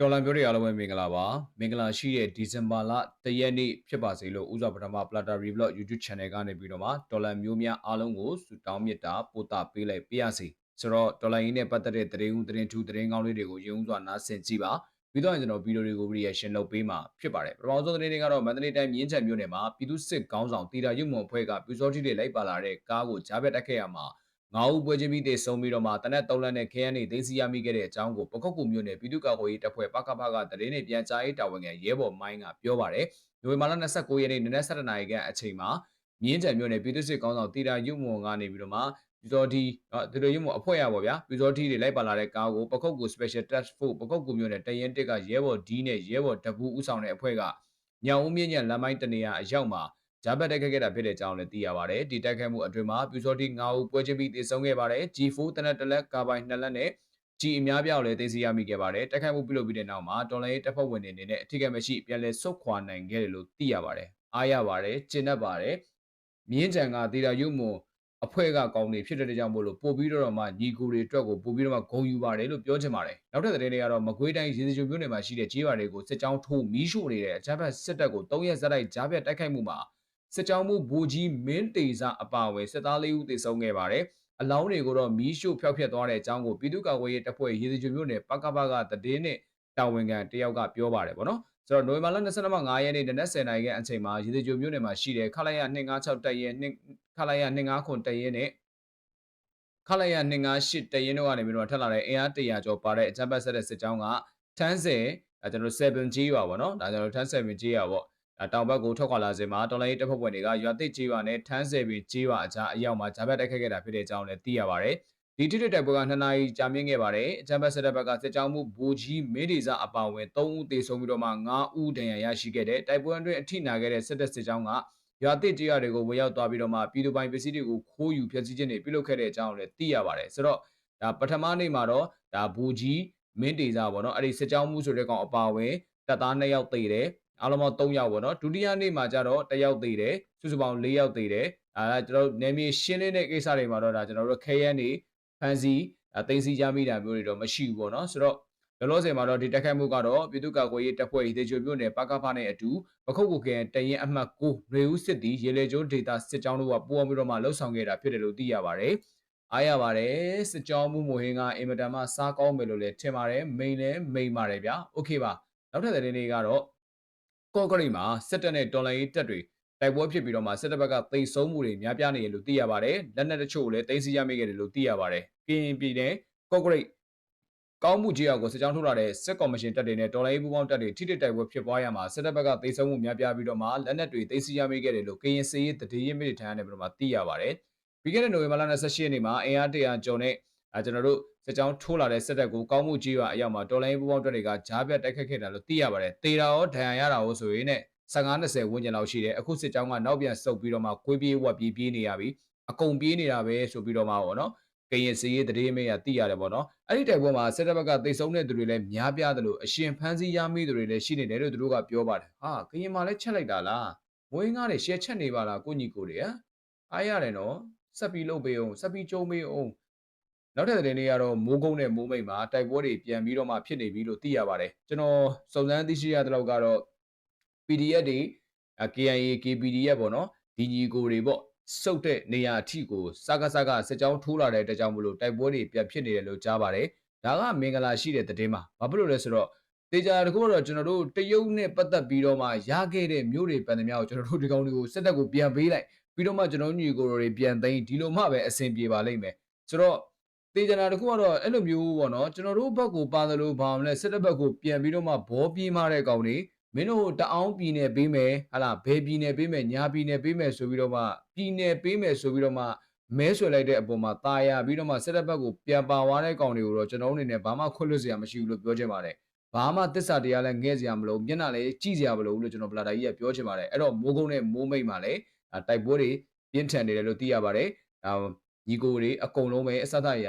တော်လန်ပြောတွေအားလုံးပဲမင်္ဂလာပါမင်္ဂလာရှိတဲ့ဒီဇင်ဘာလတရက်နေ့ဖြစ်ပါစေလို့ဥစွာပထမ Platter Revlog YouTube Channel ကနေပြီးတော့မှတော်လန်မျိုးများအားလုံးကိုဆုတောင်းမေတ္တာပို့တာပေးလိုက်ပါရစေဆိုတော့တော်လန်ရင်းနဲ့ပတ်သက်တဲ့သတင်းဦးသတင်းထူးသတင်းကောင်းလေးတွေကိုရုံးစွာနားဆင်ကြည့်ပါပြီးတော့ကျွန်တော်ဗီဒီယိုတွေကို reaction လုပ်ပေးမှာဖြစ်ပါတယ်ပထမဆုံးသတင်းတွေကတော့မန္တလေးတိုင်းမြင်းချံမြို့နယ်မှာပြည်သူစစ်ကောင်းဆောင်တီတာရုံမွန်ဖွဲ့ကပြူစောတိတွေလိုက်ပါလာတဲ့ကားကိုကြားဘက်တက်ခဲ့ရမှာ ငါးဦးပွဲချင်းပြီးတည်ဆုံပြီးတော့မှတနက်၃လက်နဲ့ခဲရနေသိသိရမိခဲ့တဲ့အကြောင်းကိုပကုတ်ကူမြို့နယ်ပြည်သူ့ကာကွယ်ရေးတပ်ဖွဲ့ပကပကတရင်နဲ့ပြန်ကြားရေးတာဝန်ခံရဲဘော်မိုင်းကပြောပါတယ်။နိုဝင်ဘာလ29ရက်နေ့နနက်7:00နာရီခန့်အချိန်မှာမြင်းကြံမြို့နယ်ပြည်သူ့စစ်ကောင်းဆောင်တီတာရုံမွန်ကနေပြီးတော့မှပြည်စောတီဒီလိုရုံမွန်အဖွဲ့ရပါဗျာပြည်စောတီတွေလိုက်ပါလာတဲ့ကားကိုပကုတ်ကူ Special Task Force ပကုတ်ကူမြို့နယ်တရင်တစ်ကရဲဘော်ဒီနဲ့ရဲဘော်တပူးဦးဆောင်တဲ့အဖွဲ့ကညောင်ဦးမြင့်ညံလမ်းမိုင်းတနေရာအရောက်မှာ ဂျာဘတ်တိုက်ခတ်ခဲ့တာဖြစ်တဲ့အကြောင်းလည်းသိရပါတယ်ဒီတိုက်ခတ်မှုအတွင်းမှာပြူစောတိ9ဦးပွဲချင်းပြီးတည်ဆုံခဲ့ပါတယ် G4 တနက်တလက်ကာဘိုင်2လက်နဲ့ကြီးအများပြားလည်းသိသိရမိခဲ့ပါတယ်တိုက်ခိုက်မှုပြုလုပ်ပြီးတဲ့နောက်မှာတော်လိုင်းတပ်ဖွဲ့ဝင်တွေအနေနဲ့အထူးကမရှိပြန်လည်ဆုတ်ခွာနိုင်ခဲ့တယ်လို့သိရပါတယ်အားရပါတယ်ကျင့်တတ်ပါတယ်မြင်းကြံကဒေတာရုံမွန်အဖွဲ့ကကောင်းနေဖြစ်တဲ့ကြောင့်မို့လို့ပို့ပြီးတော့မှညီကိုတွေအတွက်ကိုပို့ပြီးတော့မှဂုံယူပါတယ်လို့ပြောချင်ပါတယ်နောက်ထပ်သတင်းတွေကတော့မကွေးတိုင်းရေစကြိုမြို့နယ်မှာရှိတဲ့ကြေးရွာတွေကိုစစ်ကြောင်းထိုးမီးရှို့နေတဲ့အကြမ်းဖက်စစ်တပ်ကို၃ရက်ဇက်တိုက်ကြားပြတ်တိုက်ခိုက်မှုမှာ စစ်ကြောင်းမှုဘူကြီးမင်းတေစာအပါအဝင်စစ်သား၄ဦးသေဆုံးခဲ့ပါတယ်။အလောင်းတွေကိုတော့မီးရှို့ဖျောက်ဖျက်သွားတဲ့အကြောင်းကိုပြည်သူ့ကာကွယ်ရေးတပ်ဖွဲ့ရေစကြိုမြို့နယ်ပကပကတည်င်းနဲ့တာဝန်ခံတယောက်ကပြောပါတယ်ပေါ့နော်။ဆိုတော့နိုဝင်ဘာလ25ရက်နေ့နနက်10:00နာရီခန့်အချိန်မှာရေစကြိုမြို့နယ်မှာရှိတဲ့ခလာရ256တပ်ရဲခလာရ259တပ်ရဲနဲ့ခလာရ258တပ်ရဲတို့ကနေပြီးတော့ထက်လာတဲ့အင်အား100ကျော်ပါတဲ့အကြမ်းဖက်ဆက်တဲ့စစ်ကြောင်းကထန်းစင်အဲကျွန်တော်တို့7 G ရွာပေါ့နော်ဒါကျွန်တော်ထန်း7 G ရွာပေါ့ တောင်ဘက်ကိုထွက်ခွာလာစဉ်မှာတော်လိုင်းတပ်ဖွဲ့ဝင်တွေကရွာသိကျေးရွာနဲ့ထန်းဆယ်ပင်ကျေးရွာအကြားအရောက်မှာဂျာဘတ်တိုက်ခတ်ခဲ့တာဖြစ်တဲ့အကြောင်းလည်းသိရပါတယ်။ဒီတိတိတိုက်ပွဲက2နာရီကြာမြင့်ခဲ့ပါတယ်။ဂျာဘတ်စစ်တပ်ဘက်ကစစ်ကြောင်းမှုဘူကြီးမေးဒီစာအပါဝင်3ဦးသေဆုံးပြီးတော့မှ9ဦးဒဏ်ရာရရှိခဲ့တဲ့တိုက်ပွဲအတွင်းအထိနာခဲ့တဲ့စစ်တပ်စစ်ကြောင်းကရွာသိကျေးရွာတွေကိုဝင်ရောက်သွားပြီးတော့မှပြည်သူပိုင်ပစ္စည်းတွေကိုခိုးယူဖျက်ဆီးခြင်းတွေပြုလုပ်ခဲ့တဲ့အကြောင်းလည်းသိရပါတယ်။ဆိုတော့ဒါပထမနေ့မှာတော့ဒါဘူကြီးမင်းတေစာပေါ့နော်အဲ့ဒီစစ်ကြောင်းမှုဆိုတဲ့ကောင်အပါဝင်တပ်သား2ယောက်သေတယ် အားလုံးပေါင်း3ယောက်ပေါ့နော်ဒုတိယနေ့မှာကျတော့1ယောက်သေးတယ်စုစုပေါင်း4ယောက်သေးတယ်အဲဒါကျွန်တော်နေမီရှင်းလင်းတဲ့ကိစ္စတွေမှာတော့ဒါကျွန်တော်တို့ခဲရန်နေဖန်စီတင်စီရမိတာမျိုးတွေတော့မရှိဘူးပေါ့နော်ဆိုတော့လောလောဆယ်မှာတော့ဒီတက်ခတ်မှုကတော့ပြည်သူ့ကာကွယ်ရေးတပ်ဖွဲ့ဒေချိုမြို့နယ်ပကဖားနဲ့အတူပခုတ်ကိုကန်တရင်အမှတ်9ရေဦးစစ်တီရေလေကျုံးဒေတာစစ်ကြောင်းတို့ကပူအောင်ပြီးတော့မှလှုပ်ဆောင်ခဲ့တာဖြစ်တယ်လို့သိရပါတယ်။အားရပါတယ်စစ်ကြောင်းမှုမူဟင်းကအင်မတန်မှစားကောင်းမယ်လို့လည်းထင်ပါတယ်။မိန်လည်းမိန်ပါတယ်ဗျာ။ Okay ပါ။နောက်ထပ်သတင်းလေးကတော့ ကော့ကရိတ်မှာစစ်တပ်နဲ့တော်လိုင်းရေးတပ်တွေတိုက်ပွဲဖြစ်ပြီးတော့မှစစ်တပ်ဘက်ကသိမ်းဆုံးမှုတွေများပြားနေတယ်လို့သိရပါတယ်။လက်နက်တချို့လည်းသိမ်းဆည်းရမိခဲ့တယ်လို့သိရပါတယ်။ကရင်ပြည်နယ်ကော့ကရိတ်ကောင်းမှုကြီးအောင်ကိုစစ်ကြောင်းထုတ်လာတဲ့စစ်ကော်မရှင်တပ်တွေနဲ့တော်လိုင်းရေးပူးပေါင်းတပ်တွေထိတစ်တိုက်ပွဲဖြစ်ပွားရမှာစစ်တပ်ဘက်ကသိမ်းဆုံးမှုများပြားပြီးတော့မှလက်နက်တွေသိမ်းဆည်းရမိခဲ့တယ်လို့ကရင်စေးတည်ရင်မိထမ်းရနေပြီးတော့မှသိရပါတယ်။ပြီးခဲ့တဲ့နိုဝင်ဘာလ28ရက်နေ့မှာအင်အား100ကျော်နဲ့အဲကျွန်တော်တို့ စစ်ကြောင်းထိုးလာတဲ့စစ်တပ်ကိုကောင်းမှုကြီးရွာအရောက်မှာတော်လိုင်းပူပေါင်းတပ်တွေကဂျားပြတ်တိုက်ခတ်ခဲ့တာလို့သိရပါတယ်။တေတာရောဒဏ်ရာရတာရောဆိုရင်နဲ့15-20ဝန်းကျင်လောက်ရှိတယ်။အခုစစ်ကြောင်းကနောက်ပြန်ဆုတ်ပြီးတော့မှကွေးပြေးဝက်ပြေးပြေးနေရပြီ။အကုန်ပြေးနေတာပဲဆိုပြီးတော့မှပေါ့နော်။ကရင်စီရေးတရေမေးရသိရတယ်ပေါ့နော်။အဲ့ဒီတိုက်ပွဲမှာစစ်တပ်ဘက်ကတိတ်ဆုံးတဲ့သူတွေလည်းများပြားတယ်လို့အရှင်ဖန်းစီရမိသူတွေလည်းရှိနေတယ်လို့သူတို့ကပြောပါတယ်။ဟာကရင်မှာလည်းချက်လိုက်တာလား။မွေးငါးတွေရှယ်ချက်နေပါလားကိုညီကိုတွေဟမ်။အားရတယ်နော်။ဆက်ပြီးလုပ်ပေးအောင်ဆက်ပြီးကြုံပေးအောင် နောက်ထပ်သတင်းတွေကတော့မိုးကုန်းနဲ့မိုးမိတ်မှာတိုက်ပွဲတွေပြန်ပြီးတော့မှဖြစ်နေပြီလို့သိရပါတယ်ကျွန်တော်စုံစမ်းသိရှိရတဲ့လောက်ကတော့ PDF တွေ KIA KPD ရဲ့ပေါ့နော်ဒီညီကိုတွေပေါ့စုတ်တဲ့နေရာအထိကိုစကားစကားစစ်ကြောင်းထိုးလာတဲ့တကြောင်မလို့တိုက်ပွဲတွေပြန်ဖြစ်နေတယ်လို့ကြားပါတယ်ဒါကမင်္ဂလာရှိတဲ့သတင်းပါဘာဖြစ်လို့လဲဆိုတော့တေချာတခုတော့ကျွန်တော်တို့တရုတ်နဲ့ပတ်သက်ပြီးတော့မှရခဲ့တဲ့မျိုးတွေပန်သမျှကိုကျွန်တော်တို့ဒီကောင်တွေကိုစစ်တပ်ကိုပြန်ပေးလိုက်ပြီးတော့မှကျွန်တော်ညီကိုတွေပြန်သိမ်းဒီလိုမှပဲအဆင်ပြေပါလိမ့်မယ်ဆိုတော့ တေချာတာတခုကတော့အဲ့လိုမျိုးပေါ့နော်ကျွန်တော်တို့ဘက်ကိုပါသလိုဘာမလဲစစ်တပ်ဘက်ကိုပြန်ပြီးတော့မှဘောပြေးမတဲ့ကောင်တွေမင်းတို့တအောင်ပြည်နယ်ပေးမယ်ဟာလားဘယ်ပြည်နယ်ပေးမယ်ညာပြည်နယ်ပေးမယ်ဆိုပြီးတော့မှပြည်နယ်ပေးမယ်ဆိုပြီးတော့မှမဲဆွယ်လိုက်တဲ့အပေါ်မှာตายရပြီးတော့မှစစ်တပ်ဘက်ကိုပြန်ပါသွားတဲ့ကောင်တွေကိုတော့ကျွန်တော်အနေနဲ့ဘာမှခွင့်လွှတ်စရာမရှိဘူးလို့ပြောချင်ပါတယ်ဘာမှတစ္ဆာတရားလည်းငဲ့စရာမလိုမျက်နှာလည်းကြည့်စရာမလိုဘူးလို့ကျွန်တော်ဗလာတာကြီးကပြောချင်ပါတယ်အဲ့တော့မိုးကုန်းနဲ့မိုးမိတ်မှာလည်းတိုက်ပွဲတွေပြင်းထန်နေတယ်လို့သိရပါတယ်ဒါ ညီကိုတွေအကုန်လုံးပဲအစသရ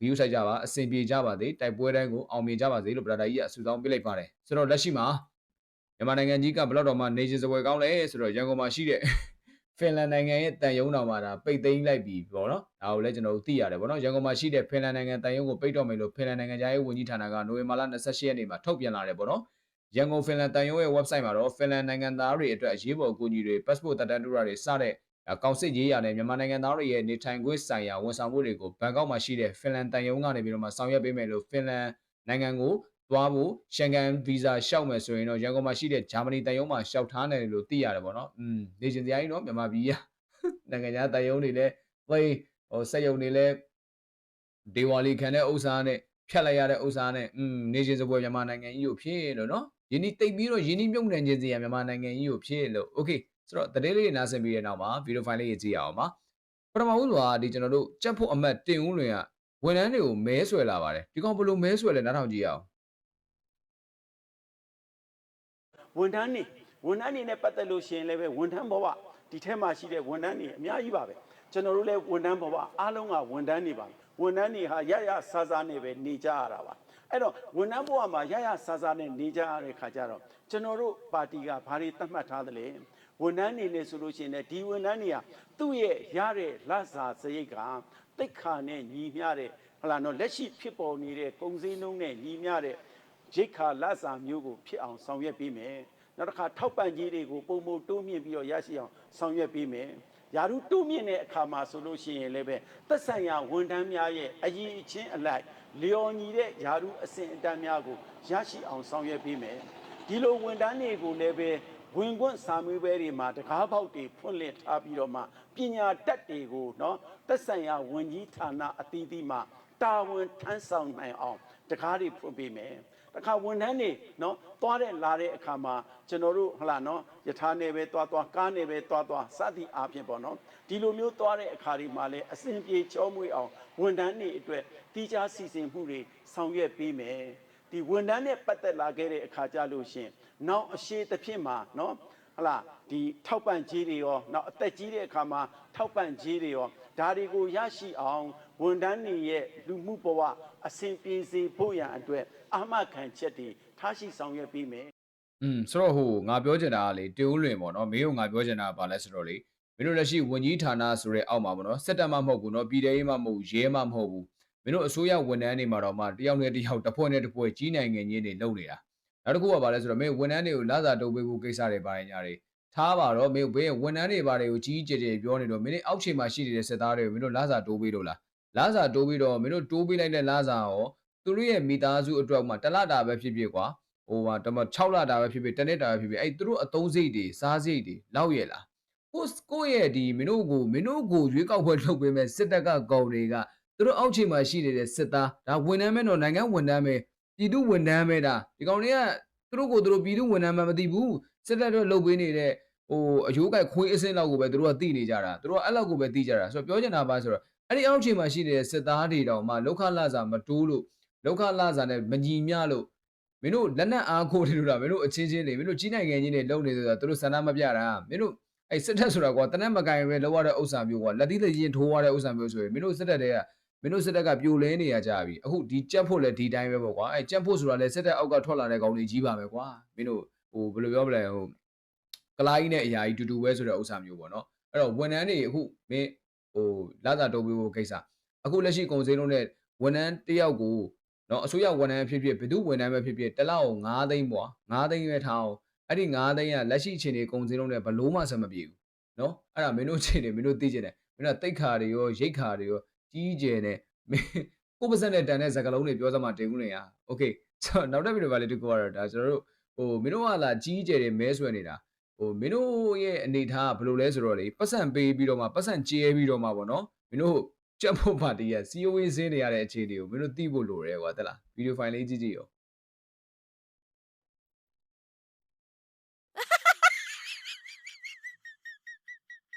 ဗီယူဆိုင်ကြပါအဆင်ပြေကြပါစေတိုက်ပွဲတိုင်းကိုအောင်မြင်ကြပါစေလို့ဗလာတာကြီးကအဆူတောင်းပေးလိုက်ပါတယ်ဆိုတော့လက်ရှိမှာမြန်မာနိုင်ငံကြီးကဘလောက်တော့မှနေချင်းစပွဲကောင်းလဲဆိုတော့ရန်ကုန်မှာရှိတဲ့ဖင်လန်နိုင်ငံရဲ့တန်ယုံတော်မှာဒါပိတ်သိမ်းလိုက်ပြီပေါ့နော်ဒါကိုလည်းကျွန်တော်တို့သိရတယ်ပေါ့နော်ရန်ကုန်မှာရှိတဲ့ဖင်လန်နိုင်ငံတန်ယုံကိုပိတ်တော့မယ်လို့ဖင်လန်နိုင်ငံသားရေးဝန်ကြီးဌာနကနိုဝင်ဘာလ28ရက်နေ့မှာထုတ်ပြန်လာတယ်ပေါ့နော်ရန်ကုန်ဖင်လန်တန်ယုံရဲ့ website မှာတော့ဖင်လန်နိုင်ငံသားတွေအတွက်အရေးပေါ်အကူအညီတွေ passport တက်တန်းတူတာတွေစတဲ့ ကောင်စစ်ရေးရတဲ့မြန်မာနိုင်ငံသားတွေရဲ့နေထိုင်ခွင့်ဆိုင်ရာဝန်ဆောင်မှုတွေကိုဘန်ကောက်မှာရှိတဲ့ဖင်လန်တန်ယုံကနေပြီးတော့မှဆောင်ရွက်ပေးမယ်လို့ဖင်လန်နိုင်ငံကိုသွားဖို့ရှန်ကန်ဗီဇာလျှောက်မယ်ဆိုရင်တော့ရန်ကုန်မှာရှိတဲ့ဂျာမနီတန်ယုံမှာလျှောက်ထားတယ်လို့သိရတယ်ပေါ့နော်။อืมနေရှင်စရာကြီးနော်မြန်မာပြည်က နိုင်ငံခြားတန်ယုံတွေလည်းသိဟိုစက်ယုံတွေလည်းဒေဝါလီခံတဲ့ဥစ္စာနဲ့ဖြတ်လိုက်ရတဲ့ဥစ္စာနဲ့อืมနေရှင်စပွဲမြန်မာနိုင်ငံကြီးကိုဖြစ်လို့နော်။ယင်းဒီတိတ်ပြီးတော့ယင်းဒီမြုပ်နှံခြင်းစရာမြန်မာနိုင်ငံကြီးကိုဖြစ်လို့ okay ဆိုတော့တတိလေးနားဆင်ပြီးတဲ့နောက်မှာဗီဒီယိုဖိုင်လေးရေးကြည့်ရအောင်ပါပထမဦးစွာဒီကျွန်တော်တို့ကြက်ဖို့အမတ်တင်ဦးလွင်ကဝန်ထမ်းတွေကိုမဲဆွဲလာပါတယ်ဒီကောင်ဘယ်လိုမဲဆွဲလဲနားထောင်ကြည့်ရအောင်ဝန်ထမ်းနေဝန်ထမ်းနေနဲ့ပတ်သက်လို့ရှိရင်လည်းပဲဝန်ထမ်းဘဝဒီထဲမှာရှိတဲ့ဝန်ထမ်းတွေအများကြီးပါပဲကျွန်တော်တို့လည်းဝန်ထမ်းဘဝအားလုံးကဝန်ထမ်းနေပါဝန်ထမ်းတွေဟာရရဆာဆာနဲ့ပဲနေကြရတာပါအဲ့တော့ဝန်ထမ်းဘဝမှာရရဆာဆာနဲ့နေကြရတဲ့ခါကျတော့ကျွန်တော်တို့ပါတီကဘာတွေသတ်မှတ်ထားသလဲ ဝန်ထမ်းနေနေဆိုလို့ရှိရင်လည်းဒီဝန်ထမ်းတွေကသူ့ရဲ့ရတဲ့လက်စာစရိတ်ကတိတ်ခါနဲ့ညီမျှတဲ့ဟလာတော့လက်ရှိဖြစ်ပေါ်နေတဲ့ကုန်စည်နှုန်းနဲ့ညီမျှတဲ့ရိတ်ခါလက်စာမျိုးကိုဖြစ်အောင်ဆောင်ရွက်ပေးမယ်။နောက်တစ်ခါထောက်ပံ့ကြီးတွေကိုပုံမတိုးမြင့်ပြီးတော့ရရှိအောင်ဆောင်ရွက်ပေးမယ်။ယာရုတိုးမြင့်တဲ့အခါမှာဆိုလို့ရှိရင်လည်းပဲသက်ဆိုင်ရာဝန်ထမ်းများရဲ့အရေးအချင်းအလိုက်လျော်ညီတဲ့ယာရုအစဉ်အတန်းများကိုရရှိအောင်ဆောင်ရွက်ပေးမယ်။ဒီလိုဝန်ထမ်းတွေကိုလည်းပဲ ဝင်ခွင့်စာမေးပွဲတွေမှာတကားပေါက်တွေဖွင့်လှစ်ထားပြီးတော့မှပညာတတ်တွေကိုနော်သက်ဆိုင်ရာဝန်ကြီးဌာနအသီးသီးမှာတာဝန်ထမ်းဆောင်နိုင်အောင်တကားတွေဖွင့်ပေးမယ်။တခါဝန်ထမ်းတွေနော်သွားတဲ့လာတဲ့အခါမှာကျွန်တော်တို့ဟလာနော်ယထာနယ်ပဲသွားသွားကားနယ်ပဲသွားသွားစသည်အားဖြင့်ပေါ့နော်ဒီလိုမျိုးသွားတဲ့အခါဒီမှာလဲအစဉ်ပြေချောမွေ့အောင်ဝန်ထမ်းတွေအတွက်တီးခြားစီစဉ်မှုတွေဆောင်ရွက်ပေးမယ် ဒီဝန်ထမ်းနဲ့ပတ်သက်လာခဲ့တဲ့အခါကြလို့ရှရင်နောက်အရှိတစ်ဖြစ်မှာနော်ဟလာဒီထောက်ပံ့ကြီးတွေရောနောက်အသက်ကြီးတဲ့အခါမှာထောက်ပံ့ကြီးတွေရောဒါတွေကိုရရှိအောင်ဝန်ထမ်းတွေရဲ့လူမှုဘဝအစဉ်ပြေစေဖို့ရန်အတွက်အာမခံချက်တွေထားရှိဆောင်ရွက်ပေးမယ်อืมဆိုတော့ဟိုငါပြောချင်တာကလေတင်ဦးလွင်ပေါ့နော်မင်းတို့ငါပြောချင်တာကဘာလဲဆိုတော့လေမင်းတို့လက်ရှိဝန်ကြီးဌာနဆိုတဲ့အောက်မှာပေါ့နော်စစ်တပ်မှမဟုတ်ဘူးနော်ပြည်ထောင်ရေးမှမဟုတ်ဘူးရဲမှမဟုတ်ဘူး မင်းတို့အစိုးရဝန်ထမ်းတွေမှာတော့မှတယောက်နဲ့တယောက်တစ်ဖွဲ့နဲ့တစ်ဖွဲ့ကြီးနိုင်ငံချင်းတွေလုပ်နေတာနောက်တစ်ခုကဘာလဲဆိုတော့မင်းဝန်ထမ်းတွေကိုလာစာတုံးပေးဖို့ကိစ္စတွေပါတယ်ညာတွေထားပါတော့မင်းဘေးဝန်ထမ်းတွေပါတယ်ကိုကြီးကြီးကျယ်ကျယ်ပြောနေတော့မင်းတို့အောက်ခြေမှာရှိနေတဲ့စစ်သားတွေကိုမင်းတို့လာစာတိုးပေးလို့လားလာစာတိုးပြီးတော့မင်းတို့တိုးပေးလိုက်တဲ့လာစာရောသူတို့ရဲ့မိသားစုအတွက်မှတစ်လတာပဲဖြစ်ဖြစ်ကွာဟိုဟာတမ6လတာပဲဖြစ်ဖြစ်တစ်နှစ်တာပဲဖြစ်ဖြစ်အဲ့သူတို့အသုံးစိတ်တွေစားစိတ်တွေလောက်ရဲ့လားကိုကိုရဲ့ဒီမင်းတို့ကိုမင်းတို့ကိုရွေးကောက်ပွဲလုပ်ပေးမဲ့စစ်တပ်ကကောင်တွေက သူတို့အောက်ခြေမှာရှိနေတဲ့စစ်သားဒါဝန်ထမ်းမဲတော့နိုင်ငံဝန်ထမ်းပဲပြည်သူဝန်ထမ်းပဲဒါဒီကောင်တွေကသူတို့ကိုသူတို့ပြည်သူဝန်ထမ်းမှမသိဘူးစစ်တပ်တို့လုပ်ပေးနေတဲ့ဟိုအယိုးကိုက်ခွေးအစင်းလောက်ကိုပဲသူတို့ကသိနေကြတာသူတို့ကအဲ့လောက်ကိုပဲသိကြတာဆိုတော့ပြောချင်တာပါဆိုတော့အဲ့ဒီအောက်ခြေမှာရှိနေတဲ့စစ်သားတွေတောင်မှလောက်ခလာစာမတိုးလို့လောက်ခလာစာနဲ့မညီမျှလို့မင်းတို့လက်နက်အားကိုးတယ်လို့လားမင်းတို့အချင်းချင်းတွေမင်းတို့ကြီးနိုင်ငံချင်းတွေလုံနေဆိုတာသူတို့ဆန္ဒမပြတာမင်းတို့အဲ့စစ်တပ်ဆိုတာကွာတနက်မကင်ပဲလောက်ရတဲ့ဥစ္စာမျိုးကွာလက်သီးလက်ရင်ထိုးရတဲ့ဥစ္စာမျိုးဆိုရင်မင်းတို့စစ်တပ်တွေက မင်းတို့စစ်တပ်ကပြိုလဲနေရကြပြီအခုဒီကြက်ဖို့လည်းဒီတိုင်းပဲပေါ့ကွာအဲ့ကြက်ဖို့ဆိုတာလည်းစစ်တပ်အောက်ကထွက်လာတဲ့ကောင်တွေကြီးပါပဲကွာမင်းတို့ဟိုဘယ်လိုပြောမလဲဟိုကလာကြီးနဲ့အရာကြီးတူတူပဲဆိုတဲ့ဥစ္စာမျိုးပေါ့နော်အဲ့တော့ဝန်ထမ်းတွေအခုမင်းဟိုလာစာတိုးပေးဖို့ကိစ္စအခုလက်ရှိကုန်စည်လုံးနဲ့ဝန်ထမ်းတယောက်ကိုနော်အစိုးရဝန်ထမ်းဖြစ်ဖြစ်ဘယ်သူဝန်ထမ်းပဲဖြစ်ဖြစ်တစ်လောက်9သိန်းပေါ့9သိန်းပဲထားအောင်အဲ့ဒီ9သိန်းကလက်ရှိအခြေအနေကုန်စည်လုံးနဲ့ဘလို့မှဆက်မပြေဘူးနော်အဲ့ဒါမင်းတို့အခြေအနေမင်းတို့သိကြတယ်မင်းတို့တိတ်ခါတွေရောရိတ်ခါတွေရော ကြီးကျယ်နဲ့မင်းကိုပါစက်နဲ့တန်တဲ့စကလုံးတွေပြောစမှတင်ဦးနေရโอเคဆိုတော့နောက်တစ်ဗီဒီယိုပါလေးတစ်ခုကတော့ဒါကျွန်တော်တို့ဟိုမင်းတို့ကလာကြီးကျယ်တွေမဲဆွဲနေတာဟိုမင်းတို့ရဲ့အနေထားကဘယ်လိုလဲဆိုတော့လေပတ်စံပေးပြီးတော့မှပတ်စံကျဲပြီးတော့မှပေါ့နော်မင်းတို့ကြက်ဖို့ပါတီးရစီယိုဝင်းစင်းနေရတဲ့အခြေအနေကိုမင်းတို့သိဖို့လိုတယ်ကွာတက်လားဗီဒီယိုဖိုင်လေးကြည့်ကြည့်ရော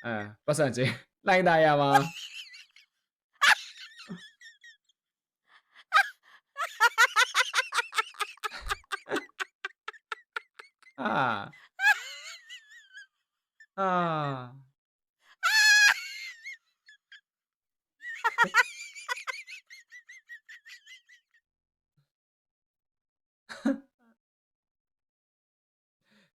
အဲပတ်စံကျဲလိုင်းသားရပါ အာအာ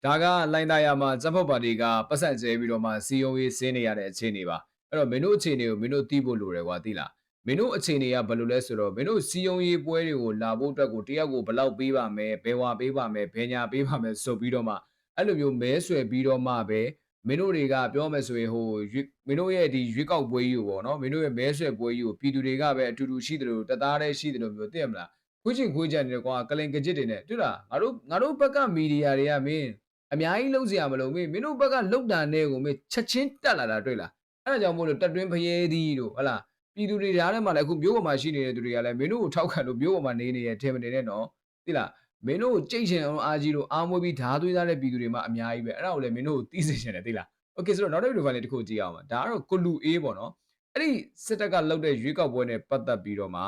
ဒါကလိုင်းသားရမှာဇက်ဖို့ပါတီကပတ်ဆက်ကျဲပြီးတော့မှစီယုံရေးဆင်းနေရတဲ့အခြေအနေပါအဲ့တော့မင်းတို့အခြေအနေကိုမင်းတို့သိဖို့လိုတယ်ကွာသိလား မင်းတို့အခြေအနေကဘယ်လိုလဲဆိုတော့မင်းတို့စီယုံရေးပွဲတွေကိုလာဖို့အတွက်ကိုတယောက်ကိုဘယ်လောက်ပေးပါမယ်ဘယ်ဝါပေးပါမယ်ဘယ်ညာပေးပါမယ်ဆိုပြီးတော့မှအဲ့လိုမျိုးမဲဆွယ်ပြီးတော့မှပဲမင်းတို့တွေကပြောမယ်ဆိုရင်ဟိုရွေးမင်းတို့ရဲ့ဒီရွေးကောက်ပွဲကြီးကိုပေါ့နော်မင်းတို့ရဲ့မဲဆွယ်ပွဲကြီးကိုပြည်သူတွေကပဲအတူတူရှိတယ်လို့တသားတည်းရှိတယ်လို့မျိုးသိရမလားခွေးချင်းခွေးကြတယ်ကွာကလင်ကကြစ်တွေနဲ့တွေ့လားငါတို့ငါတို့ဘက်ကမီဒီယာတွေကမင်းအများကြီးလုံးစရာမလိုမင်းမင်းတို့ဘက်ကလုတ်တာနဲ့ကိုမင်းချက်ချင်းတက်လာတာတွေ့လားအဲ့ဒါကြောင့်မို့လို့တက်တွင်းဖျဲသည်တို့ဟဟလား ပြည်သူတွေဓာတ်ထဲမှာလည်းအခုမျိုးပေါ်မှာရှိနေတဲ့သူတွေကလည်းမင်းတို့ကိုထောက်ခံလို့မျိုးပေါ်မှာနေနေရထဲမနေနဲ့နော်သိလားမင်းတို့ကိုကြိတ်ချင်အောင်အားကြီးလို့အားမွေးပြီးဓာသွေးသားတဲ့ပြည်သူတွေမှအများကြီးပဲအဲ့ဒါကိုလည်းမင်းတို့ကိုသိစေချင်တယ်သိလား Okay ဆိုတော့နောက်တစ်ဗီဒီယိုဖိုင်လေးတစ်ခုကြည့်အောင်ပါဒါကတော့ကိုလူအေးပေါ့နော်အဲ့ဒီစစ်တပ်ကလောက်တဲ့ရွေးကောက်ပွဲနဲ့ပတ်သက်ပြီးတော့မှ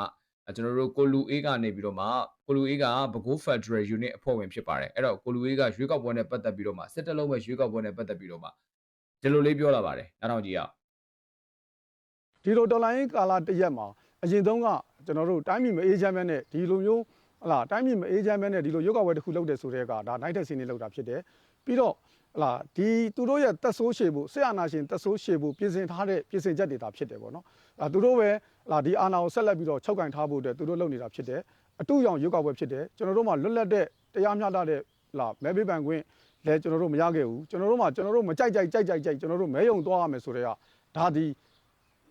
အဲကျွန်တော်တို့ကိုလူအေးကနေပြီးတော့မှကိုလူအေးကဘကိုး Federal Unit အဖွဲ့ဝင်ဖြစ်ပါတယ်အဲ့တော့ကိုလူအေးကရွေးကောက်ပွဲနဲ့ပတ်သက်ပြီးတော့မှစစ်တပ်လုံးမဲ့ရွေးကောက်ပွဲနဲ့ပတ်သက်ပြီးတော့မှဒီလိုလေးပြောလာပါတယ်နောက်တော့ကြည့်ရအောင် ဒီလိုတော်လိုင်းကာလာတစ်ရက်မှာအရင်တုန်းကကျွန်တော်တို့တိုင်းပြည်မအေးချမ်းမဲနဲ့ဒီလိုမျိုးဟလာတိုင်းပြည်မအေးချမ်းမဲနဲ့ဒီလိုရုပ်ကဝဲတစ်ခုလုပ်တယ်ဆိုတဲ့ကဒါနိုင်တဲ့စီနေလောက်တာဖြစ်တယ်ပြီးတော့ဟလာဒီသူတို့ရဲ့တက်ဆိုးရှည်ဖို့ဆရာနာရှင်တက်ဆိုးရှည်ဖို့ပြင်ဆင်ထားတဲ့ပြင်ဆင်ချက်တွေဒါဖြစ်တယ်ပေါ့နော်အဲသူတို့ပဲဟလာဒီအာနာကိုဆက်လက်ပြီးတော့ချုပ်ကင်ထားဖို့အတွက်သူတို့လုပ်နေတာဖြစ်တယ်အတူရောင်ရုပ်ကဝဲဖြစ်တယ်ကျွန်တော်တို့မှလွတ်လပ်တဲ့တရားမျှတတဲ့ဟလာမဲပေးပန်ခွင့်လည်းကျွန်တော်တို့မရခဲ့ဘူးကျွန်တော်တို့မှကျွန်တော်တို့မကြိုက်ကြိုက်ကြိုက်ကြိုက်ကြိုက်ကျွန်တော်တို့မဲယုံသွားရမယ်ဆိုတဲ့ကဒါဒီ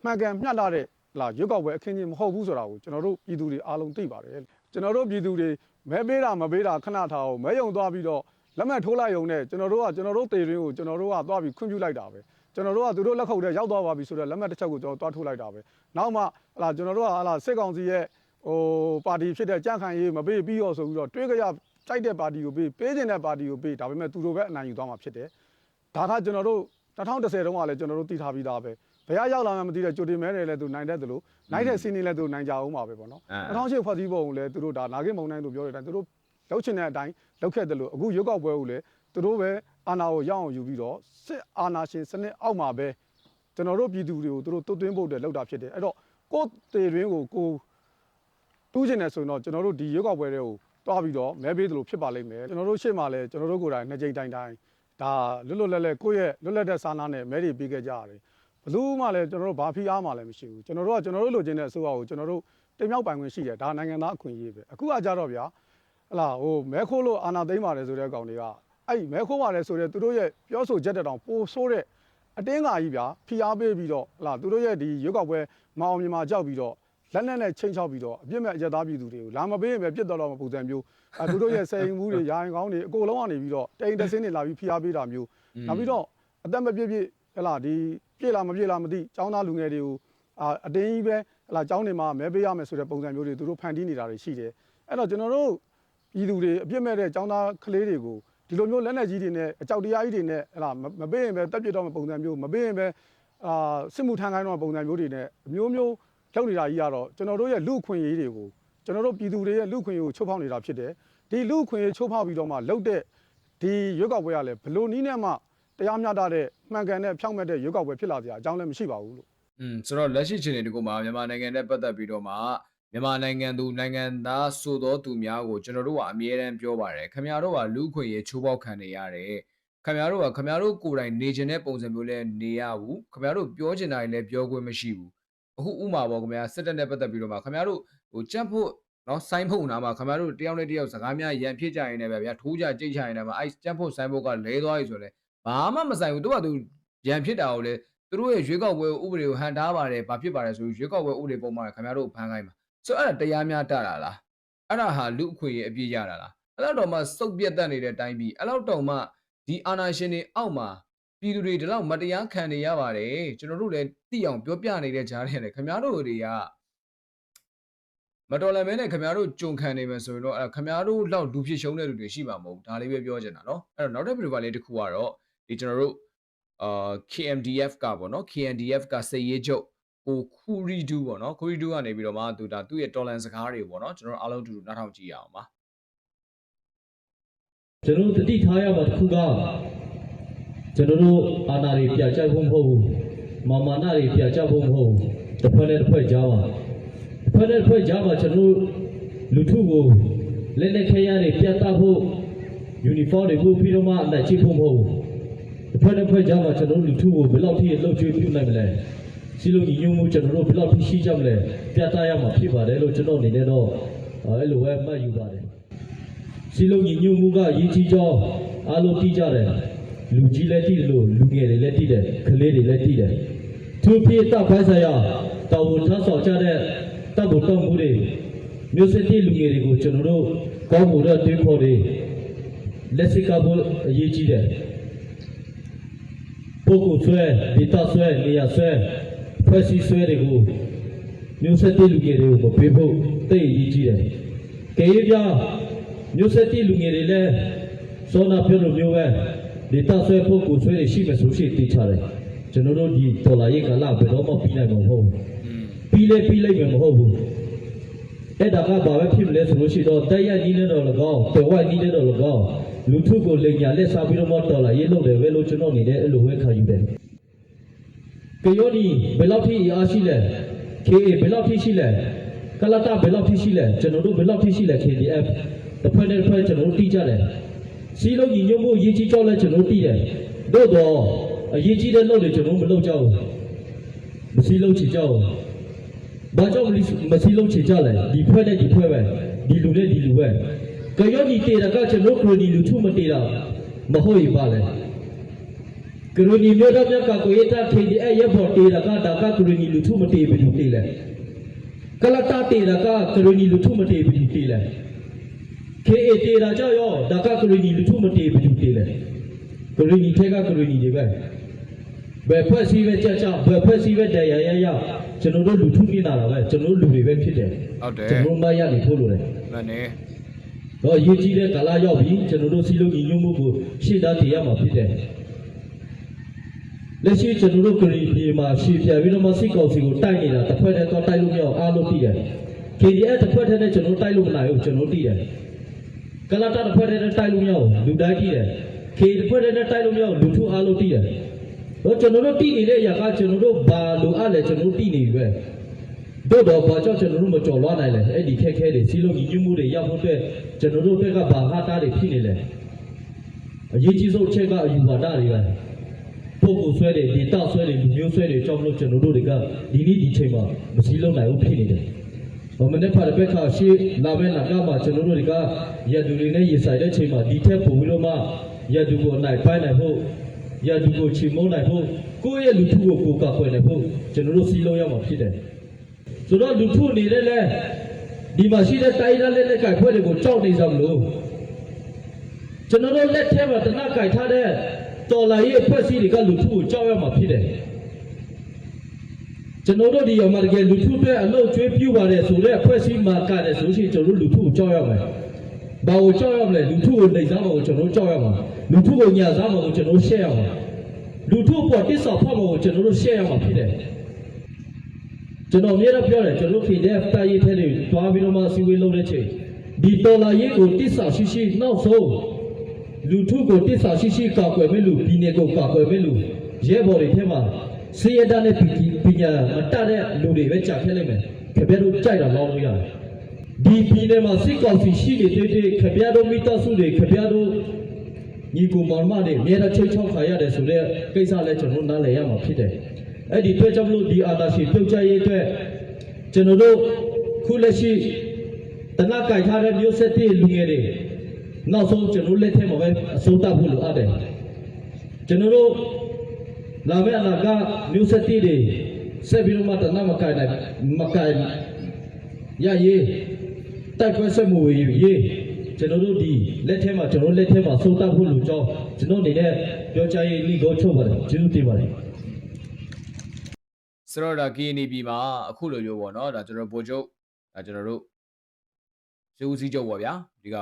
မှန်ကန်မျှတတဲ့လာရွက်ကောက်ပွဲအခင်းကြီးမဟုတ်ဘူးဆိုတာကိုကျွန်တော်တို့ပြည်သူတွေအားလုံးသိပါတယ်ကျွန်တော်တို့ပြည်သူတွေမဲပေးတာမပေးတာခဏထားအောင်မဲယုံသွားပြီးတော့လက်မှတ်ထိုးလိုက်ရုံနဲ့ကျွန်တော်တို့ကကျွန်တော်တို့တေရင်းကိုကျွန်တော်တို့ကသွားပြီးခွင့်ပြုလိုက်တာပဲကျွန်တော်တို့ကသူတို့လက်ခုပ်ထဲရောက်သွားပါပြီဆိုတော့လက်မှတ်တစ်ချက်ကိုကျွန်တော်သွားထိုးလိုက်တာပဲနောက်မှဟလာကျွန်တော်တို့ကဟလာစစ်ကောင်စီရဲ့ဟိုပါတီဖြစ်တဲ့ကြန့်ခိုင်ရေးမပေးပြီးတော့ဆိုပြီးတော့တွေးကြရကြိုက်တဲ့ပါတီကိုပေးပေးခြင်းတဲ့ပါတီကိုပေးဒါပေမဲ့သူတို့ပဲအနိုင်ယူသွားမှာဖြစ်တယ်ဒါကကျွန်တော်တို့2010တုန်းကလည်းကျွန်တော်တို့တည်ထားပြီးသားပဲ ဘယ်ကရောက်လာမှမသိတဲ့ကြိုတင်မဲတွေလည်းသူနိုင်တတ်တယ်လို့နိုင်တဲ့စီးနေလည်းသူနိုင်ကြအောင်ပါပဲပေါ့နော်အဲ2008ဖွဲ့စည်းပုံကိုလည်းသူတို့ဒါနာဂိမုံတိုင်းလို့ပြောတဲ့အတိုင်းသူတို့လောက်ချင်တဲ့အတိုင်းလောက်ခဲ့တယ်လို့အခုရုပ်ောက်ပွဲကိုလည်းသူတို့ပဲအာဏာကိုရအောင်ယူပြီးတော့စစ်အာဏာရှင်စနစ်အောက်မှာပဲကျွန်တော်တို့ပြည်သူတွေကိုသူတို့တွတ်သွင်းဖို့အတွက်လောက်တာဖြစ်တယ်အဲ့တော့ကိုယ်တေတွင်းကိုကိုတူးချင်တယ်ဆိုရင်တော့ကျွန်တော်တို့ဒီရုပ်ောက်ပွဲတွေကိုတွားပြီးတော့မဲပေးတယ်လို့ဖြစ်ပါလိမ့်မယ်ကျွန်တော်တို့ရှေ့မှာလည်းကျွန်တော်တို့ကိုယ်တိုင်နှစ်ကြိမ်တိုင်တိုင်ဒါလွတ်လွတ်လပ်လပ်ကိုယ့်ရဲ့လွတ်လပ်တဲ့စာနာနဲ့မဲတွေပေးခဲ့ကြရတယ် ဘလို့မှလည်းကျွန်တော်တို့ဘာဖီအားမှလည်းမရှိဘူးကျွန်တော်တို့ကကျွန်တော်တို့လိုချင်တဲ့အစိုးရကိုကျွန်တော်တို့တင်မြောက်ပိုင်ခွင့်ရှိတယ်ဒါနိုင်ငံသားအခွင့်အရေးပဲအခုကကြတော့ဗျာဟလာဟိုမဲခိုးလို့အာနာသိမ့်ပါတယ်ဆိုတဲ့ကောင်တွေကအဲ့ဒီမဲခိုးပါတယ်ဆိုတဲ့သူတို့ရဲ့ပြောဆိုချက်တဲ့တောင်ပိုဆိုးတဲ့အတင်းကာကြီးဗျာဖီအားပေးပြီးတော့ဟလာသူတို့ရဲ့ဒီရွက်ကောက်ပွဲမအောင်မြင်မှာကြောက်ပြီးတော့လက်နက်နဲ့ချိန်ချောက်ပြီးတော့အပြစ်မဲ့အကြက်သားပြည်သူတွေကိုလာမပေးရင်ပဲပြစ်တော်တော့မပုံစံမျိုးအဲသူတို့ရဲ့စေရင်မှုတွေယာရင်ကောင်းတွေအကုန်လုံးကနေပြီးတော့တိန်တဆင်းတွေလာပြီးဖီအားပေးတာမျိုးနောက်ပြီးတော့အသက်မပြည့်ပြည့်ဟလာဒီ ပြည့်လာမပြည့်လာမသိចောင်းသားလူငယ်တွေကိုအာအတင်းကြီးပဲဟလာចောင်းတွေမှာမဲပေးရမယ်ဆိုတဲ့ပုံစံမျိုးတွေသူတို့ဖန်တီးနေတာတွေရှိတယ်အဲ့တော့ကျွန်တော်တို့ပြည်သူတွေအပြစ်မဲ့တဲ့ចောင်းသားကလေးတွေကိုဒီလိုမျိုးလက်နက်ကြီးတွေနဲ့အကြောက်တရားကြီးတွေနဲ့ဟလာမမပေးရင်ပဲတက်ပြစ်တော့မယ့်ပုံစံမျိုးမပေးရင်ပဲအာစစ်မှုထမ်းခိုင်းတော့မယ့်ပုံစံမျိုးတွေနဲ့အမျိုးမျိုးလုပ်နေတာကြီးကတော့ကျွန်တော်တို့ရဲ့လူအခွင့်အရေးတွေကိုကျွန်တော်တို့ပြည်သူတွေရဲ့လူအခွင့်အရေးကိုချိုးဖောက်နေတာဖြစ်တယ်ဒီလူအခွင့်အရေးချိုးဖောက်ပြီးတော့မှလုပ်တဲ့ဒီရွက်ကောက်ပွဲကလည်းဘလို့နီးနဲ့မှ တရားမျှတတဲ့မှန်ကန်တဲ့ဖြောင့်မတ်တဲ့ရွေးကောက်ပွဲဖြစ်လာစရာအကြောင်းလည်းမရှိပါဘူးလို့อืมဆိုတော့လက်ရှိချိန်တွေတကူမှာမြန်မာနိုင်ငံနဲ့ပတ်သက်ပြီးတော့မှမြန်မာနိုင်ငံသူနိုင်ငံသားဆိုသောသူများကိုကျွန်တော်တို့ကအမြဲတမ်းပြောပါတယ်ခင်ဗျားတို့ကလူခွင့်ရေးချိုးပေါက်ခံနေရတယ်ခင်ဗျားတို့ကခင်ဗျားတို့ကိုယ်တိုင်နေခြင်းတဲ့ပုံစံမျိုးလဲနေရဘူးခင်ဗျားတို့ပြောချင်တာတွေလည်းပြောခွင့်မရှိဘူးအခုဥမာပေါ့ခင်ဗျာစစ်တပ်နဲ့ပတ်သက်ပြီးတော့မှခင်ဗျားတို့ဟိုကြက်ဖို့နော်စိုင်းဖုံနာမှာခင်ဗျားတို့တယောက်နဲ့တယောက်စကားများရန်ဖြစ်ကြရင်လည်းပဲဗျာထိုးကြကြိတ်ချရင်လည်းပဲအဲကြက်ဖို့စိုင်းဖို့ကလဲသွားပြီဆိုလဲ ဘာမှမဆိုင်ဘူးသူကသူရန်ဖြစ်တာကိုလည်း သူတို့ရဲ့ရွေးကောက်ပွဲဥပဒေကိုဟန်တားပါတယ်ဘာဖြစ်ပါတယ်ဆိုပြီးရွေးကောက်ပွဲဥပဒေပုံမှန်ခင်ဗျားတို့ဖမ်းခိုင်းမှာဆိုတော့အဲ့ဒါတရားများတတာလားအဲ့ဒါဟာလူအခွင့်အရေးအပြည့်ရတာလားအဲ့လောက်တော့မှစုပ်ပြတ်တက်နေတဲ့အတိုင်းပြီးအဲ့လောက်တော့မှဒီအာဏာရှင်တွေအောက်မှာပြည်သူတွေဒီလောက်မတရားခံနေရပါတယ်ကျွန်တော်တို့လည်းသိအောင်ပြောပြနေတဲ့ကြားထဲနဲ့ခင်ဗျားတို့တွေကမတော်လည်းမဲနဲ့ခင်ဗျားတို့ကြုံခံနေမယ်ဆိုရင်တော့အဲ့ခင်ဗျားတို့လောက်လူဖြစ်ရှုံးတဲ့လူတွေရှိမှာမဟုတ်ဘူးဒါလေးပဲပြောချင်တာเนาะအဲ့တော့နောက်တစ်ဗီဒီယိုပါလေးတစ်ခုကတော့ ဒီကျွန်တော်တို့အာ KMDF ကပေါ့နော် KNDF ကစည်ရေးချုပ်ကိုခူရီဒူပေါ့နော်ခူရီဒူကနေပြီးတော့မှသူဒါသူ့ရဲ့တော်လန်စကားတွေပေါ့နော်ကျွန်တော်တို့အားလုံးအတူတူနားထောင်ကြည့်ရအောင်ပါကျွန်တော်တို့တတိထားရမှာတစ်ခုကကျွန်တော်တို့အာဏာတွေပြကြိုက်ဖို့မဟုတ်ဘူးမာမာနာတွေပြကြဖို့မဟုတ်ဘူးတစ်ဖွဲ့နဲ့တစ်ဖွဲ့ကြားပါတစ်ဖွဲ့နဲ့တစ်ဖွဲ့ကြားပါကျွန်တော်တို့လူထုကိုလက်လက်ခဲရတွေပြတ်သားဖို့ယူနီဖောင်းတွေပို့ပြီးတော့မှအနိုင်ချိဖို့မဟုတ်ဘူး တစ်ဖက်တစ်ဖက်ကြားမှာကျွန်တော်တို့လူထုကိုဘယ်လောက်ထိလှုပ်ချွေးပြုနိုင်မလဲစီလုံးညီညွတ်မှုကျွန်တော်တို့ဘယ်လောက်ထိရှိကြမလဲပြသရမှာဖြစ်ပါတယ်လို့ကျွန်တော်အနေနဲ့တော့အဲ့လိုပဲမှတ်ယူပါတယ်စီလုံးညီညွတ်မှုကရည်ကြီးကြောင်းအားလုံးသိကြတယ်လူကြီးလည်းသိတယ်လို့လူငယ်တွေလည်းသိတယ်ကလေးတွေလည်းသိတယ်သူဖြစ်တပ်ဖိုင်းဆိုင်ရာတော်ဝန်ထမ်းဆောင်ကြတဲ့တပ်ဘုံတော်မှုတွေမျိုးစစ်တီလူငယ်တွေကိုကျွန်တော်တို့ကောင်းမှုတဲ့တွေးခေါ်တွေလက်စကဖို့အရေးကြီးတယ် ပုဂ္ဂိုလ်ဆွဲဒေတာဆွဲနေရာဆွဲဖွဲ့စည်းဆွဲတွေကိုမျိုးစစ်တီလူငယ်တွေကိုမပေးဖို့တိတ်အရေးကြီးတယ်။ကြေးပြမျိုးစစ်တီလူငယ်တွေလည်းစောနာပြောလို့မျိုးပဲဒေတာဆွဲပုဂ္ဂိုလ်ဆွဲတွေရှိမှဆိုရှိသိချတယ်။ကျွန်တော်တို့ဒီဒေါ်လာရေးကလာဘယ်တော့မှပြီးနိုင်မှာမဟုတ်ဘူး။ပြီးလဲပြီးလိုက်မှာမဟုတ်ဘူး။အဲ့ဒါကဘာပဲဖြစ်မလဲဆိုလို့ရှိတော့တက်ရက်ကြီးနဲ့တော့၎င်းပယ်ဝိုက်ကြီးနဲ့တော့၎င်း လူထုကိုလိန်ညာလက်စားပြီးတော့မှဒေါ်လာရေးလုပ်တယ်ပဲလို့ကျွန်တော်အနေနဲ့အဲ့လိုပဲခံယူတယ်ကယောဒီဘယ်လောက်ထိအားရှိလဲ KA ဘယ်လောက်ထိရှိလဲကလတာဘယ်လောက်ထိရှိလဲကျွန်တော်တို့ဘယ်လောက်ထိရှိလဲ KDF တစ်ဖက်နဲ့တစ်ဖက်ကျွန်တော်တို့တိကြတယ်စီလုံးညီညွတ်မှုအရေးကြီးကြောက်လဲကျွန်တော်တို့တိတယ်တို့တော့အရေးကြီးတဲ့လုပ်တွေကျွန်တော်တို့မလုပ်ကြဘူးမစီလုံးချင်ကြဘူးဘာကြောင့်မလီမစီလုံးချင်ကြလဲဒီဖွဲ့နဲ့ဒီဖွဲ့ပဲဒီလူနဲ့ဒီလူပဲ ကယောဒီတေတာကကျွန်တော်ခရိုနီလူထုမတေတာမဟုတ်ရပါလဲကရဏီမျိုးတော့မြတ်ကကိုရတာခေဒီအဲ့ရဖို့တေရကဒါကကရဏီလူထုမတေဘူးတေလဲကလတာတေရကကရဏီလူထုမတေဘူးတေလဲခေအေတေရာကြောက်ရောဒါကကရဏီလူထုမတေဘူးတေလဲကရဏီထဲကကရဏီတွေပဲဘယ်ဖွဲ့စည်းပဲကြကြဘယ်ဖွဲ့စည်းပဲတရားရရကျွန်တော်တို့လူထုနေတာပဲကျွန်တော်တို့လူတွေပဲဖြစ်တယ်ဟုတ်တယ်ကျွန်တော်မရနေဖို့လို့လေမှန်တယ် တော့ရေးကြည့်တဲ့ကာလရောက်ပြီကျွန်တော်တို့စီလုံးညီညွတ်မှုကိုရှေ့သားတည်ရမှာဖြစ်တယ်လက်ရှိကျွန်တော်တို့ကရီပြည်မှာရှေ့ပြပြီးတော့မှစိတ်ကောက်စီကိုတိုက်နေတာတစ်ဖက်တည်းတော့တိုက်လို့မရအောင်အားလုံးတည်တယ် KDF တစ်ဖက်တည်းနဲ့ကျွန်တော်တိုက်လို့မနိုင်ဘူးကျွန်တော်တည်တယ်ကလာတာတစ်ဖက်တည်းနဲ့တိုက်လို့မရဘူးလူတိုင်းတည်တယ် K တစ်ဖက်တည်းနဲ့တိုက်လို့မရဘူးလူထုအားလုံးတည်တယ်တော့ကျွန်တော်တို့တည်နေတဲ့အရာကကျွန်တော်တို့ဘာလိုအပ်လဲကျွန်တော်တို့တည်နေပြီပဲ တို့တော့ဘာကြောင့်ကျွန်တော်တို့မကြော်လွှားနိုင်လဲအဲ့ဒီခက်ခဲတွေစီလုံးညီညွတ်မှုတွေရောက်ဖို့အတွက်ကျွန်တော်တို့ဘက်ကဘာဟာတာတွေဖြစ်နေလဲအရေးကြီးဆုံးအချက်ကအယူဝါဒတွေပဲပုဂ္ဂိုလ်ဆွဲတယ်ဒီတောက်ဆွဲတယ်လူမျိုးဆွဲတယ်အကြောင်းမလို့ကျွန်တော်တို့တွေကဒီနေ့ဒီချိန်မှာမစည်းလုံးနိုင်ဘူးဖြစ်နေတယ်။ဘာမနဲ့ဖာတဲ့ဘက်ကရှေ့လာမဲ့နာကမှာကျွန်တော်တို့တွေကရတူတွေနဲ့ရေဆိုင်တဲ့ချိန်မှာဒီထက်ပိုပြီးတော့မှရတူကိုနိုင်ပိုင်းနိုင်ဖို့ရတူကိုချီမုန်းနိုင်ဖို့ကိုယ့်ရဲ့လူထုကိုကိုယ်ကကွယ်နိုင်ဖို့ကျွန်တော်တို့စည်းလုံးရမှာဖြစ်တယ်။ ဆိုတော့လူထုနေတဲ့လဲဒီမှာရှိတဲ့တိုင်းရလက်လက်ကဖွဲ့တွေကိုကြောက်နေကြမလို့ကျွန်တော်တို့လက်ထဲမှာတနက်ကြိုက်ထားတဲ့တော်လာရေးအဖွဲ့အစည်းတွေကလူထုကိုကြောက်ရမှာဖြစ်တယ်ကျွန်တော်တို့ဒီရောမှာတကယ်လူထုအတွက်အလုပ်ကျွေးပြုပါတယ်ဆိုတဲ့အဖွဲ့အစည်းမှာကတယ်ဆိုလို့ရှိရင်ကျွန်တော်တို့လူထုကိုကြောက်ရမယ်။ဘာကိုကြောက်ရမလဲလူထုကိုနှိမ်စားမှာကိုကျွန်တော်တို့ကြောက်ရမှာလူထုကိုညာစားမှာကိုကျွန်တော်တို့ရှက်ရမှာလူထုပေါ်တိဆောက်ဖို့မှာကိုကျွန်တော်တို့ရှက်ရမှာဖြစ်တယ် ကျွန်တော်အများအားပြောတယ်ကျွန်တော်တို့ PDF တာရေးထဲတွေတွားပြီးတော့မှစီဝေးလုပ်တဲ့ချိန်ဒီတော်လာရေးကိုတိဆောက်ရှိရှိနောက်ဆုံးလူထုကိုတစ္ဆာရှိရှိကာကွယ်မဲ့လူဒီနေကိုကာကွယ်မဲ့လူရဲဘော်တွေထဲမှာစေရဒနဲ့ပီပညာမတတ်တဲ့လူတွေပဲကြာခဲ့လိမ့်မယ်ခင်ဗျားတို့ကြိုက်တာလောင်းလို့ရတယ်ဒီပြည်နယ်မှာစစ်ကောင်စီရှိနေတဲ့တဲ့ခင်ဗျားတို့မိသားစုတွေခင်ဗျားတို့ညီကိုမောင်မတွေအများကြီးချိတ်ချောက်ခါရတယ်ဆိုတဲ့ကိစ္စလည်းကျွန်တော်နားလည်ရမှာဖြစ်တယ် အဲ့ဒီအတွက်ကြောင့်မလို့ဒီအာသာရှိပြုတ်ချရေးအတွက်ကျွန်တော်တို့ခုလက်ရှိတနက်ကြိုက်ထားတဲ့မျိုးဆက်တဲ့လူငယ်တွေနောက်ဆုံးကျွန်တော်လက်ထဲမှာပဲအစိုးတဖို့လိုအပ်တယ်ကျွန်တော်တို့လာမယ့်အနာကမျိုးဆက်တီးတွေဆက်ပြီးတော့မှတနမကိုင်နိုင်မကိုင်ရရေးတိုက်ပွဲဆက်မှုရေးကျွန်တော်တို့ဒီလက်ထဲမှာကျွန်တော်လက်ထဲမှာစိုးတဖို့လိုကြောင်းကျွန်တော်အနေနဲ့ပြောချရေးလိကိုချုပ်ပါတယ်ကျေးဇူးတင်ပါတယ် ဆိုတော့ဒါ KNB မှာအခုလိုမျိုးပေါ့နော်ဒါကျွန်တော်ဗိုလ်ချုပ်ဒါကျွန်တော်တို့စီဦးစီးချုပ်ပေါ့ဗျာဒီက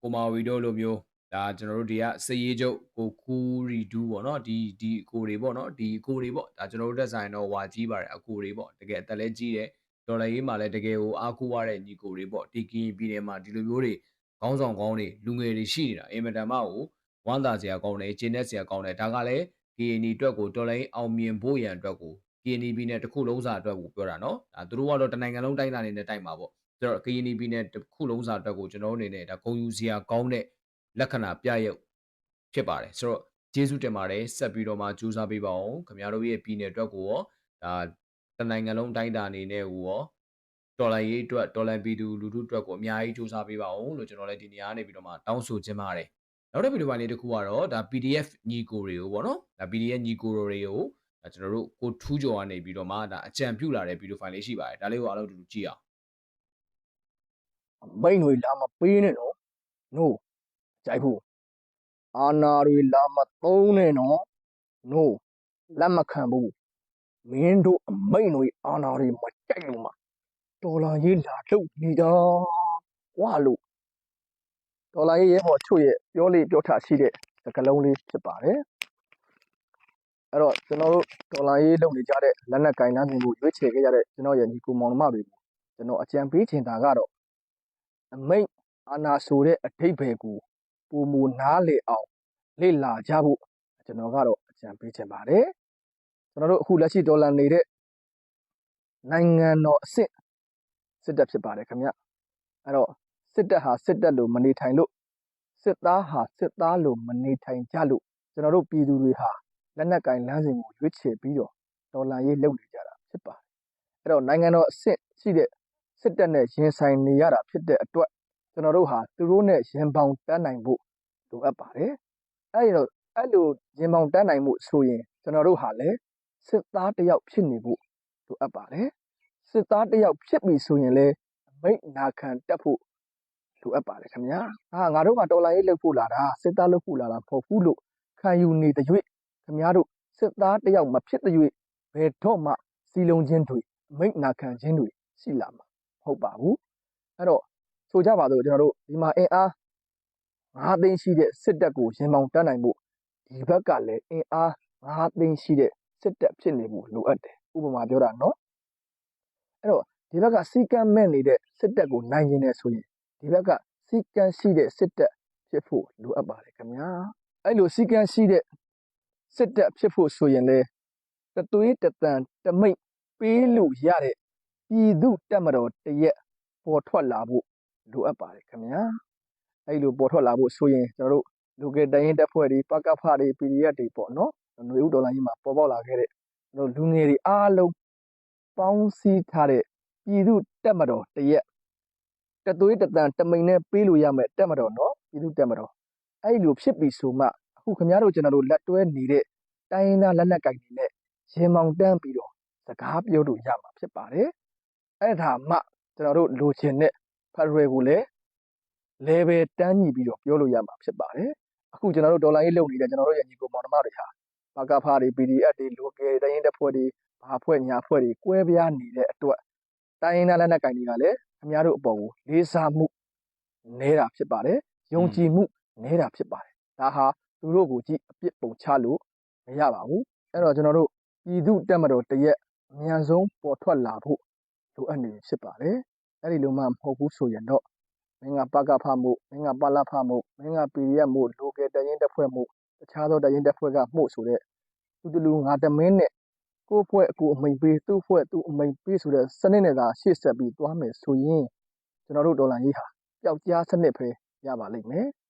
ကိုမာဝီတို့လိုမျိုးဒါကျွန်တော်တို့ဒီကစည်ရေးချုပ်ကိုခူရီဒူးပေါ့နော်ဒီဒီအကိုတွေပေါ့နော်ဒီအကိုတွေပေါ့ဒါကျွန်တော်တို့တက်ဆိုင်တော့ဝါကြီးပါတယ်အကိုတွေပေါ့တကယ်အသက်လည်းကြီးတယ်ဒေါ်လာရေးမှာလည်းတကယ်ကိုအားကိုးရတဲ့ညီကိုတွေပေါ့ဒီကင်းပြည်နယ်မှာဒီလိုမျိုးတွေခေါင်းဆောင်ကောင်းတွေလူငယ်တွေရှိနေတာအင်မတန်မှကိုဝမ်းသာစရာကောင်းတယ်ကျင်းတဲ့စရာကောင်းတယ်ဒါကလည်း KNI အတွက်ကိုတော်လိုင်းအောင်မြင်ဖို့ရန်အတွက်ကို KNB နဲ့တစ်ခုလုံးစာအတွက်ကိုပြောတာနော်ဒါသူတို့ကတော့တနိုင်ငံလုံးတိုင်းတာနေနဲ့တိုက်မှာပေါ့ဆိုတော့ KNB နဲ့တစ်ခုလုံးစာအတွက်ကိုကျွန်တော်တို့အနေနဲ့ဒါဂုံယူစရာကောင်းတဲ့လက္ခဏာပြရုပ်ဖြစ်ပါတယ်ဆိုတော့ကျေးဇူးတင်ပါတယ်ဆက်ပြီးတော့မှကြိုးစားပေးပါအောင်ခင်ဗျားတို့ရဲ့ပြည်နယ်အတွက်ကိုရောဒါတနိုင်ငံလုံးတိုင်းတာအနေနဲ့ကိုရောဒေါ်လာရေးအတွက်ဒေါ်လာပြည်သူလူထုအတွက်ကိုအများကြီးစူးစမ်းပေးပါအောင်လို့ကျွန်တော်လည်းဒီနေရာကနေပြီးတော့မှတောင်းဆိုချင်ပါတယ်နောက်တစ်ဗီဒီယိုပိုင်းလေးတစ်ခုကတော့ဒါ PDF ညီကိုတွေကိုပေါ့နော်ဒါ PDF ညီကိုတွေကို ဒါကျွန်တော်တို့ကိုထူးကျော်ကနေပြီးတော့မှဒါအကြံပြုလာတဲ့ဗီဒီယိုဖိုင်လေးရှိပါတယ်ဒါလေးကိုအားလုံးအတူတူကြည့်အောင်မိန်တွေလာမပေးနဲ့နော် no ကြိုက်ဖို့အာနာတွေလာမသုံးနဲ့နော် no လက်မခံဘူးမင်းတို့အမိန်တွေအာနာတွေမကြိုက်လို့မဒေါ်လာရေးလာထုတ်နေတာဝါလို့ဒေါ်လာရေးရဲဘော်ချွတ်ရဲ့ပြောလေးပြောထားရှိတဲ့စကားလုံးလေးဖြစ်ပါတယ် အဲ့တော့ကျွန်တော်တို့ဒေါ်လာရေးလုပ်နေကြတဲ့လက်နက်ကင်နှန်းမျိုးကိုရွေးချယ်ခဲ့ရတဲ့ကျွန်တော်ရဲ့ညီကိုမောင်နှမတွေကိုကျွန်တော်အကြံပေးချင်တာကတော့အမိတ်အာနာဆိုတဲ့အထိပ္ပယ်ကိုပုံမူနားလေအောင်လေ့လာကြဖို့ကျွန်တော်ကတော့အကြံပေးချင်ပါတယ်ကျွန်တော်တို့အခုလက်ရှိဒေါ်လာနေတဲ့နိုင်ငံတော်အဆင့်စစ်တပ်ဖြစ်ပါတယ်ခင်ဗျအဲ့တော့စစ်တပ်ဟာစစ်တပ်လို့မနေထိုင်လို့စစ်သားဟာစစ်သားလို့မနေထိုင်ကြလို့ကျွန်တော်တို့ပြည်သူတွေဟာ လက်နက်ကင်လမ်းစဉ်ကိုရွေးချယ်ပြီးတော့ဒေါ်လာရေးလုပ်နေကြတာဖြစ်ပါတယ်အဲ့တော့နိုင်ငံတော်အဆင့်ရှိတဲ့စစ်တပ်နဲ့ရင်ဆိုင်နေရတာဖြစ်တဲ့အတွက်ကျွန်တော်တို့ဟာသူတို့နဲ့ရင်ပေါင်တန်းနိုင်ဖို့လိုအပ်ပါတယ်။အဲဒီတော့အဲ့လိုရင်ပေါင်တန်းနိုင်မှုဆိုရင်ကျွန်တော်တို့ဟာလည်းစစ်သားတစ်ယောက်ဖြစ်နေဖို့လိုအပ်ပါတယ်။စစ်သားတစ်ယောက်ဖြစ်ပြီဆိုရင်လည်းအမိတ်နာခံတက်ဖို့လိုအပ်ပါတယ်ခင်ဗျာ။ဟာငါတို့ကတော်လိုင်းရေးလုပ်ဖို့လာတာစစ်သားလုပ်ဖို့လာတာမဟုတ်ဘူးလို့ခံယူနေတဲ့၍ ခင်ဗျားတို့စစ်သားတစ်ယောက်မဖြစ်တဲ့၍ဘယ်တော့မှစီလုံးချင်းတွေအမိတ်နာခံခြင်းတွေရှိလာမှာမဟုတ်ပါဘူး။အဲ့တော့ဆိုကြပါစို့ကျွန်တော်တို့ဒီမှာအင်အား၅သိန်းရှိတဲ့စစ်တပ်ကိုရင်ပေါင်တန်းနိုင်ဖို့ဒီဘက်ကလည်းအင်အား၅သိန်းရှိတဲ့စစ်တပ်ဖြစ်နေဖို့လိုအပ်တယ်ဥပမာပြောတာနော်အဲ့တော့ဒီဘက်ကစီကံမဲ့နေတဲ့စစ်တပ်ကိုနိုင်ရင်လည်းဆိုရင်ဒီဘက်ကစီကံရှိတဲ့စစ်တပ်ဖြစ်ဖို့လိုအပ်ပါတယ်ခင်ဗျာအဲ့လိုစီကံရှိတဲ့ စစ်တပ်ဖြစ်ဖို့ဆိုရင်လေတသွေးတတန်တမိတ်ပေးလို့ရတဲ့ပြည်သူတက်မတော်တရက်ပေါ်ထွက်လာဖို့လိုအပ်ပါတယ်ခင်ဗျာအဲ့လိုပေါ်ထွက်လာဖို့ဆိုရင်ကျွန်တော်တို့လူကတိုင်းရင်တက်ဖွဲ့တွေပကဖတွေ PDF တွေပေါ့နော်ຫນွေဥဒေါ်လာကြီးမှာပေါ်ပေါက်လာခဲ့တဲ့ကျွန်တော်လူငယ်တွေအားလုံးပေါင်းစည်းထားတဲ့ပြည်သူတက်မတော်တရက်တသွေးတတန်တမိန်နဲ့ပေးလို့ရမယ်တက်မတော်နော်ပြည်သူတက်မတော်အဲ့လိုဖြစ်ပြီဆိုမှ အခုခင်ဗျားတို့ကျွန်တော်တို့လက်တွဲနေတဲ့တိုင်းရင်းသားလက်နက်ကင်တွေနဲ့ရင်မောင်တန်းပြီးတော့စကားပြောလို့ရမှာဖြစ်ပါတယ်အဲ့ဒါမှကျွန်တော်တို့လိုချင်တဲ့ဖက်ဒရယ်ကိုလည်း level တန်းညီပြီးတော့ပြောလို့ရမှာဖြစ်ပါတယ်အခုကျွန်တော်တို့ဒေါ်လာရေးလုပ်နေတဲ့ကျွန်တော်တို့ရဲ့ညီကိုမောင်နှမတွေဟာပါကဖာတွေ PDF တွေ local တိုင်းရင်းတပ်ဖွဲ့တွေဘာဖွဲ့ညာဖွဲ့တွေကွဲပြားနေတဲ့အတွက်တိုင်းရင်းသားလက်နက်ကိုင်တွေကလည်းခင်ဗျားတို့အပေါ်ကိုလေးစားမှုနေတာဖြစ်ပါတယ်ယုံကြည်မှုနေတာဖြစ်ပါတယ်ဒါဟာ သူတို့ကိုကြည့်အပြစ်ပုံချလို့မရပါဘူးအဲ့တော့ကျွန်တော်တို့ပြည်သူတက်မတော်တရက်အမြန်ဆုံးပေါ်ထွက်လာဖို့လိုအပ်နေပြီဖြစ်ပါတယ်အဲ့ဒီလိုမှမဟုတ်ဘူးဆိုရင်တော့မင်းကပကဖမှုမင်းကပလဖမှုမင်းက PDF မှု local တရင်တက်ဖွဲ့မှုတခြားသောတရင်တက်ဖွဲ့ကမှုဆိုတဲ့သူတလူငါတမင်းနဲ့ကိုယ့်ဖွဲ့အကူအမိန်ပေးသူ့ဖွဲ့သူ့အမိန်ပေးဆိုတဲ့စနစ်နဲ့သာရှေ့ဆက်ပြီးသွားမယ်ဆိုရင်ကျွန်တော်တို့ဒေါ်လာကြီးဟာပျောက်ကြားစနစ်ပဲရပါလိမ့်မယ်။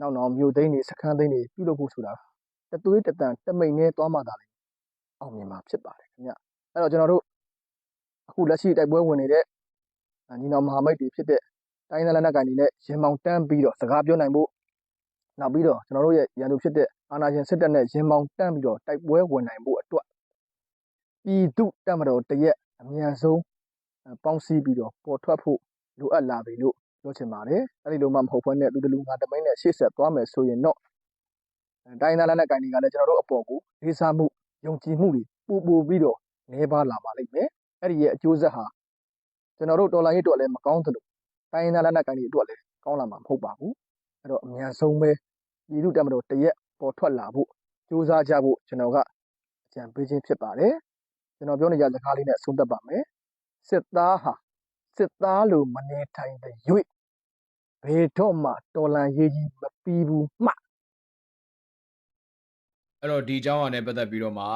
နောက်တော့မြို့သိန်းတွေစခန်းသိန်းတွေပြုလုပ်ဖို့ဆိုတာတသွေးတတန်တမိန်နဲ့သွားမှသာလေအောင်မြင်မှာဖြစ်ပါတယ်ခင်ဗျ။အဲ့တော့ကျွန်တော်တို့အခုလက်ရှိတိုက်ပွဲဝင်နေတဲ့အာညီနောင်မဟာမိတ်တွေဖြစ်တဲ့တိုင်းဒေသလက်နက်ကိုင်တွေနဲ့ရင်မောင်တန်းပြီးတော့စကားပြောနိုင်ဖို့နောက်ပြီးတော့ကျွန်တော်တို့ရဲ့ရန်သူဖြစ်တဲ့အာနာရှင်စစ်တပ်နဲ့ရင်မောင်တန်းပြီးတော့တိုက်ပွဲဝင်နိုင်ဖို့အတွက်ပြည်သူတပ်မတော်တရက်အမြန်ဆုံးအဲပေါင်းစည်းပြီးတော့ပေါ်ထွက်ဖို့လိုအပ်လာပြီလို့ ပြောချင်ပါတယ်အဲဒီလိုမှမဟုတ်ဘဲနဲ့သူတလူငါတမိန်နဲ့ရှေ့ဆက်သွားမယ်ဆိုရင်တော့အဲတိုင်းဒေသလက်နက်ကိုင်တွေကလည်းကျွန်တော်တို့အပေါ်ကိုလေးစားမှုယုံကြည်မှုတွေပူပူပြီးတော့နေပါလာပါလိမ့်မယ်အဲ့ဒီရဲ့အကျိုးဆက်ဟာကျွန်တော်တို့တော်လိုင်းရေးအတွက်လည်းမကောင်းသလိုတိုင်းရင်းသားလက်နက်ကိုင်တွေအတွက်လည်းကောင်းလာမှာမဟုတ်ပါဘူးအဲ့တော့အများဆုံးပဲပြည်သူ့တပ်မတော်တရက်ပေါ်ထွက်လာဖို့ကြိုးစားကြဖို့ကျွန်တော်ကအကြံပေးခြင်းဖြစ်ပါတယ်ကျွန်တော်ပြောနေကြစကားလေးနဲ့ဆုံးသက်ပါမယ်စစ်သားဟာ စစ်သားလိုမနေထိုင်တဲ့၍ဘယ်တော့မှတော်လန်ရေးကြီးမပြီးဘူးမှအဲ့တော့ဒီအကြောင်းအရာနဲ့ပတ်သက်ပြီးတော့မှ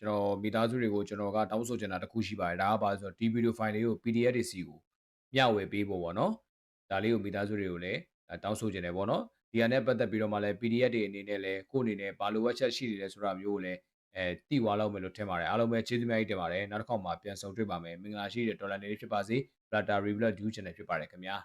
ကျွန်တော်မိသားစုတွေကိုကျွန်တော်ကတောင်းဆိုချင်တာတစ်ခုရှိပါတယ်ဒါကဘာလဲဆိုတော့ဒီဗီဒီယိုဖိုင်လေးကို PDF တွေစီကိုမျှဝေပေးဖို့ပေါ့နော်ဒါလေးကိုမိသားစုတွေကိုလည်းအဲတောင်းဆိုချင်တယ်ပေါ့နော်ဒီဟာနဲ့ပတ်သက်ပြီးတော့မှလည်း PDF တွေအနေနဲ့လည်းကိုယ့်အနေနဲ့ဘာလိုအပ်ချက်ရှိနေလဲဆိုတာမျိုးကိုလည်း အဲတိသွားလောက်မယ်လို့ထင်ပါတယ်အားလုံးပဲကျေးဇူးများကြီးတင်ပါတယ်နောက်တစ်ခေါက်မှာပြန်ဆုံတွေ့ပါမယ်မင်္ဂလာရှိတဲ့ဒေါ်လာနေလေးဖြစ်ပါစေ Plata Review News Channel ဖြစ်ပါတယ်ခင်ဗျာ